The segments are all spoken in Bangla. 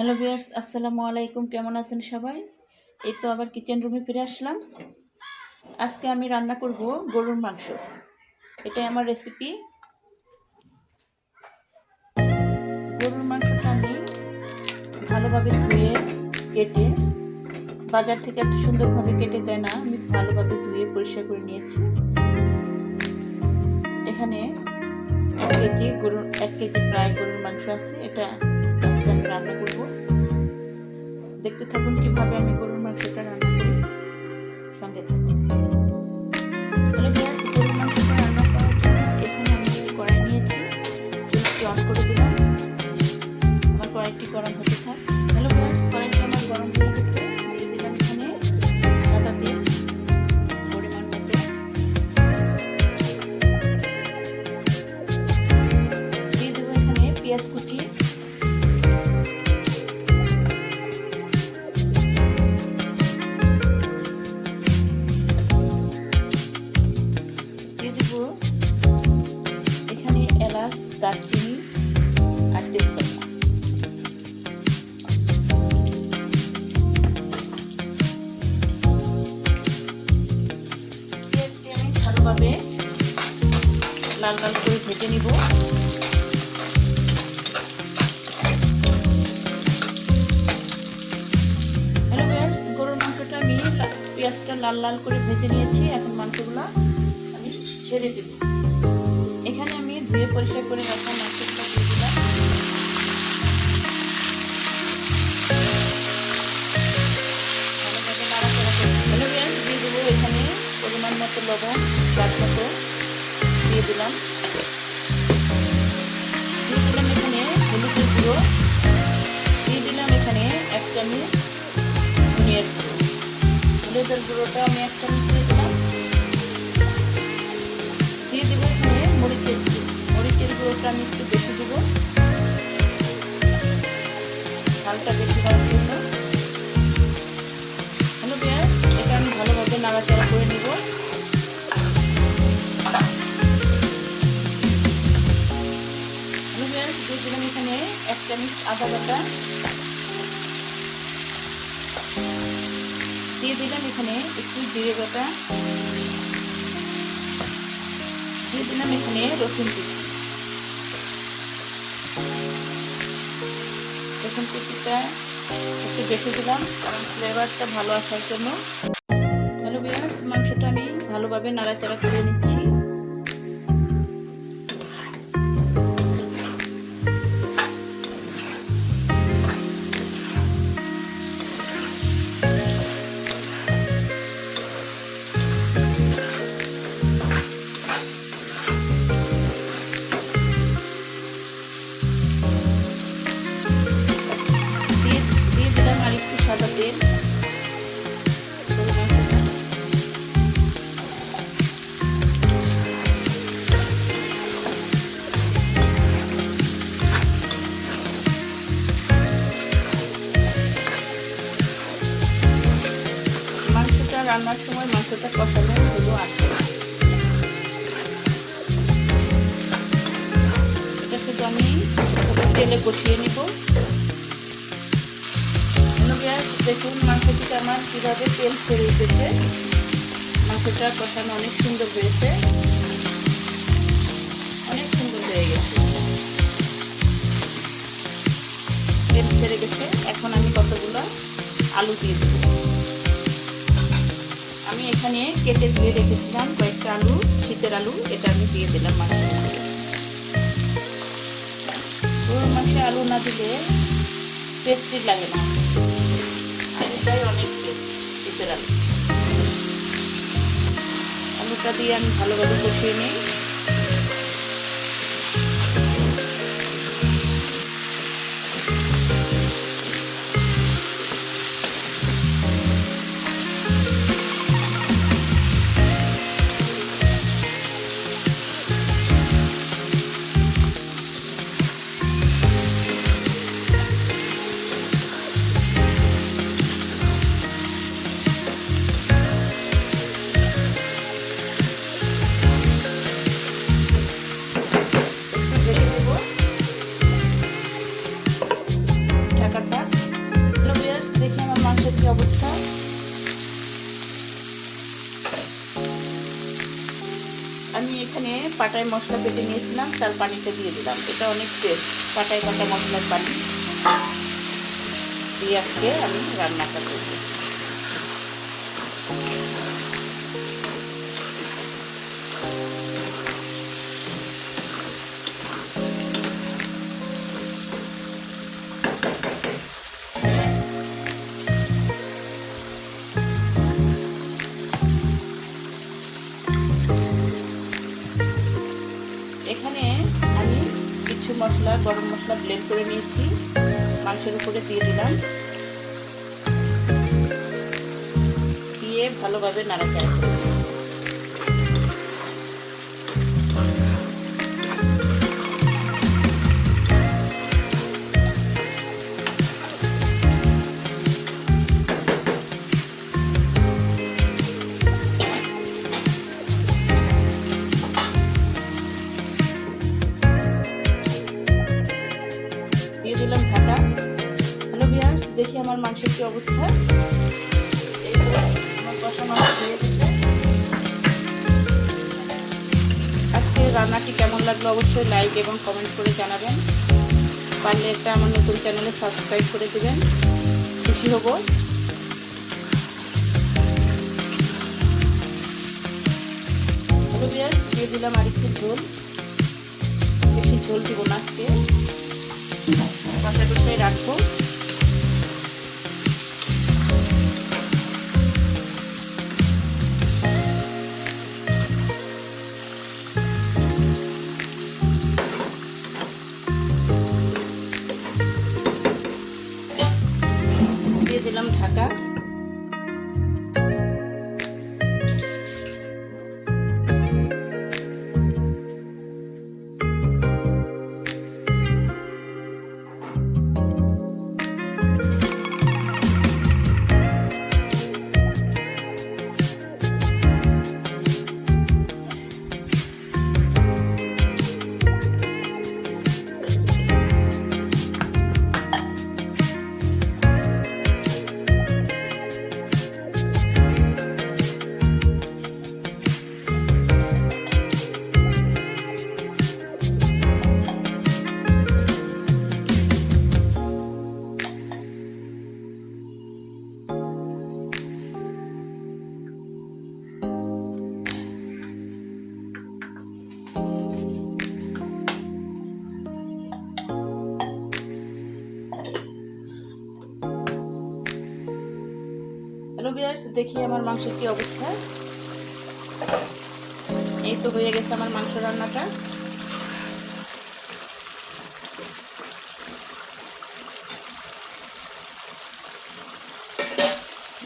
হ্যালো ভিউয়ার্স, আসসালামু আলাইকুম। কেমন আছেন সবাই? এই তো আবার কিচেন রুমে ফিরে আসলাম। আজকে আমি রান্না করব গরুর মাংস। এটাই আমার রেসিপি গরুর মাংসটা আমি ভালোভাবে ধুয়ে কেটে, বাজার থেকে এত সুন্দরভাবে কেটে দেয় না, আমি ভালোভাবে ধুয়ে পরিষ্কার করে নিয়েছি। এখানে এক কেজি গরুর, এক কেজি প্রায় গরুর মাংস আছে। এটা রান্না করব। দেখতে থাকুন কীভাবে আমি গরুর লাল লাল করে ভেজে নিব। গরুর মাংসটা আমি পেঁয়াজটা লাল লাল করে ভেজে নিয়েছি। এখন মাংসগুলো আমি ছেড়ে দেব। এখানে আমি ধুয়ে পরিষ্কার করে রাখা মাংসগুলো দিয়ে দিয়ে দেবো এখানে পরিমাণ লবণ, স্বাদ মতো। দিলাম। এখানে হলুদের গুঁড়ো দিয়ে দিলাম এখানে এক চামচ ধনিয়ার গুঁড়ো। হলুদের গুঁড়োটা আমি এক চামচ দিয়ে দিলাম। দিয়ে দেবো এখানে মরিচের মরিচের গুঁড়োটা আমি একটু বেশি দেবো। ঝালটা বেশি দেওয়ার জন্য। পেঁয়াজ এটা আমি ভালোভাবে নাড়াচাড়া করে নিব। দিয়ে দিলাম এখানে এক চামচ আদা বাটা। দিয়ে দিলাম এখানে একটু জিরে বাটা। দিয়ে দিলাম এখানে রসুন কুচি। রসুন কুচিটা একটু বেশি দিলাম, কারণ ফ্লেভারটা ভালো আসার জন্য। হ্যালো বিয়ার্স মাংসটা আমি ভালোভাবে নাড়াচাড়া করে নিচ্ছি। মাংসটা কষানো হলো আছে। এটা শুধু আমি তেলে কষিয়ে নিব। দেখুন মাংস আমার কীভাবে তেল ছেড়ে উঠেছে মাংসটা কষানো অনেক সুন্দর হয়েছে। কেটে ধুয়ে রেখেছিলাম কয়েকটা আলু, শীতের আলু, এটা আমি দিয়ে দিলাম মধ্যে গরুর মাংসে আলু না দিলে টেস্টি লাগে না। আর আলু। আলুটা দিয়ে আমি ভালোভাবে কষিয়ে নিই। অবস্থা? আমি এখানে পাটায় মশলা পেটে নিয়েছিলাম, তার পানিটা দিয়ে দিলাম। এটা অনেক টেস্ট পাটায় পাটা মশলার পানি। দিয়ে আজকে আমি রান্নাটা করব। গরম মশলা ব্লেন্ড করে নিয়েছি। মাংসের উপরে দিয়ে দিলাম। দিয়ে ভালোভাবে নাড়াচাড়া করে আমার মাংসের কি অবস্থা? আজকে রান্নাটি কেমন লাগল অবশ্যই লাইক এবং কমেন্ট করে জানাবেন। পারলে একটা আমার নতুন চ্যানেলে সাবস্ক্রাইব করে দেবেন। খুশি হব। দিয়ে দিলাম আরেকটু ঝোল। বেশি ঝোল দিব না আজকে। রাখব। হ্যালো বিয়ার্স দেখি আমার মাংসের কি অবস্থা। এই তো হয়ে গেছে আমার মাংস রান্নাটা।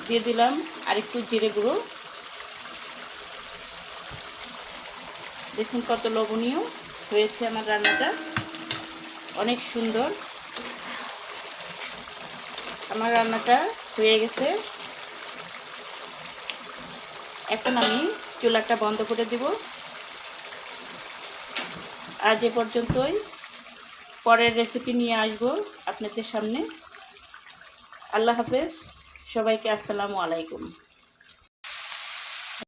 দিয়ে দিলাম আরেকটু জিরে গুঁড়ো। দেখুন কত লবণীয় হয়েছে আমার রান্নাটা। অনেক সুন্দর। আমার রান্নাটা হয়ে গেছে। এখন আমি চুলাটা বন্ধ করে দিব। আজ এ পর্যন্তই। পরের রেসিপি নিয়ে আসব আপনাদের সামনে। আল্লাহ হাফেজ। সবাইকে আসসালামু আলাইকুম।